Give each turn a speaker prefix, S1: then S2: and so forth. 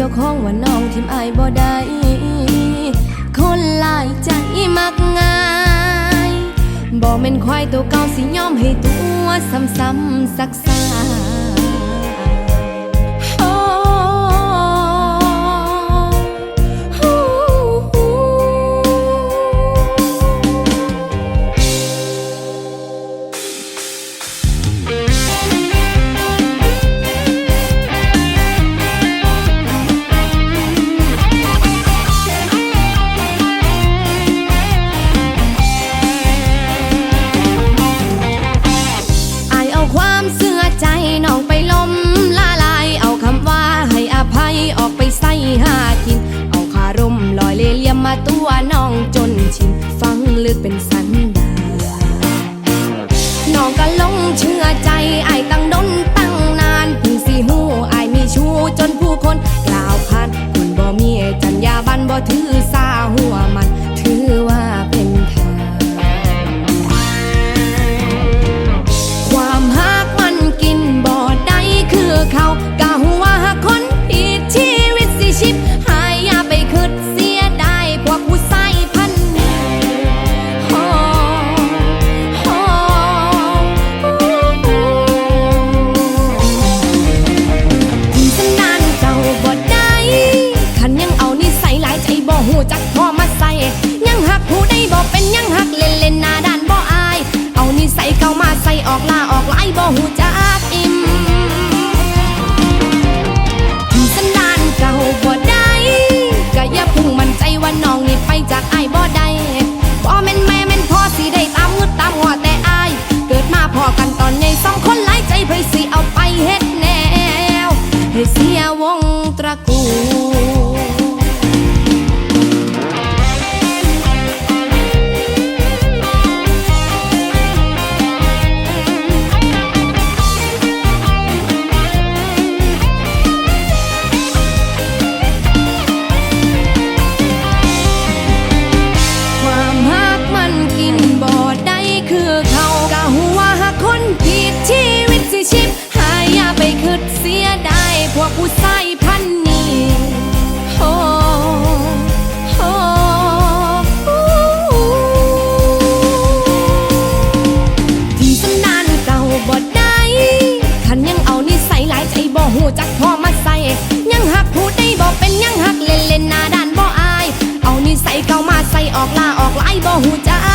S1: จ้าของว่าน้องทิมอายบ่ได้คนหลายใจมักง่ายบ่แม่นควายตัวเก่าสิยอมให้ตัวซ้ำๆซักซ ตัวน้องจนชินฟังลึกเป็นสันดานน้องก็ลงเชื่อใจไอ้ตั้งดนตั้งนานเพิ่งสีหูไอ้มีชูจนผู้คนกล่าวขานคนบ่มีจัญญาบันบ่ถือ เป็นยังหักเล่นเล่นหน้าด้านบ่อาย เอานิสัยเข้ามาใส่ออกลาออกไล่บ่หูจักอิ่มสันดานเก่าบ่ได้ก็อย่าพุ่งมันใจว่าน้องนี่ไปจากอายบ่ได้บ่แม่นแม่แม่นพ่อสิได้ตามงุดตามหัวแต่อาย เกิดมาพอกันตอนใหญ่สองคนหลายใจไผสิ เป็นยังหักเล่นเล่นหน้าด้านบ่อาย เอานิสัยเก่ามาใส่ออกลาออกลายบ่หูจ้า